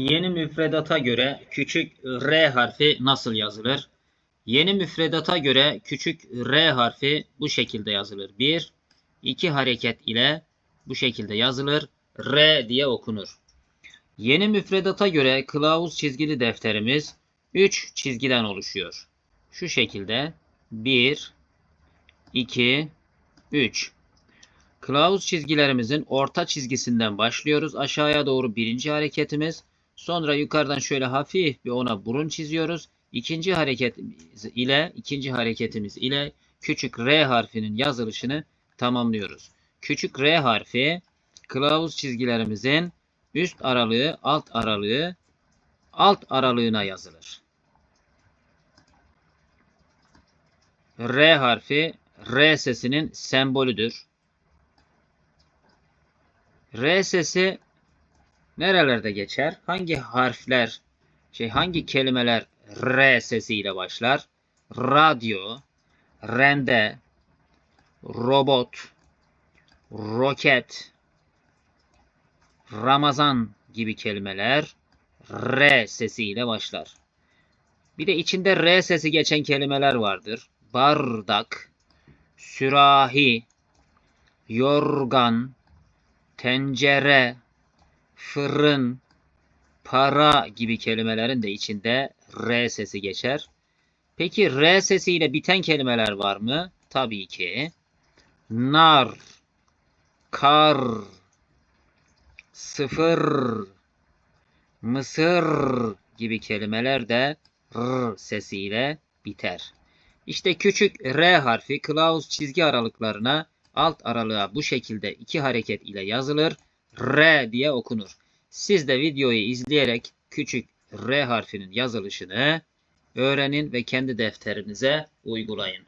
Yeni müfredata göre küçük R harfi nasıl yazılır? Yeni müfredata göre küçük R harfi bu şekilde yazılır. Bir, iki hareket ile bu şekilde yazılır. R diye okunur. Yeni müfredata göre kılavuz çizgili defterimiz 3 çizgiden oluşuyor. Şu şekilde 1, 2, 3. Kılavuz çizgilerimizin orta çizgisinden başlıyoruz. Aşağıya doğru birinci hareketimiz. Sonra yukarıdan şöyle hafif bir ona burun çiziyoruz. İkinci hareketimiz ile ikinci hareketimiz ile küçük R harfinin yazılışını tamamlıyoruz. Küçük R harfi kılavuz çizgilerimizin üst aralığı, alt aralığı, alt aralığına yazılır. R harfi R sesinin sembolüdür. R sesi nerelerde geçer? Hangi harfler, şey hangi kelimeler R sesiyle başlar? Radyo, rende, robot, roket, Ramazan gibi kelimeler R sesiyle başlar. Bir de içinde R sesi geçen kelimeler vardır. Bardak, sürahi, yorgan, tencere, fırın, para gibi kelimelerin de içinde R sesi geçer. Peki R sesiyle biten kelimeler var mı? Tabii ki. Nar, kar, sıfır, mısır gibi kelimeler de R sesiyle biter. İşte küçük R harfi kılavuz çizgi aralıklarına alt aralığa bu şekilde iki hareket ile yazılır. R diye okunur. Siz de videoyu izleyerek küçük R harfinin yazılışını öğrenin ve kendi defterinize uygulayın.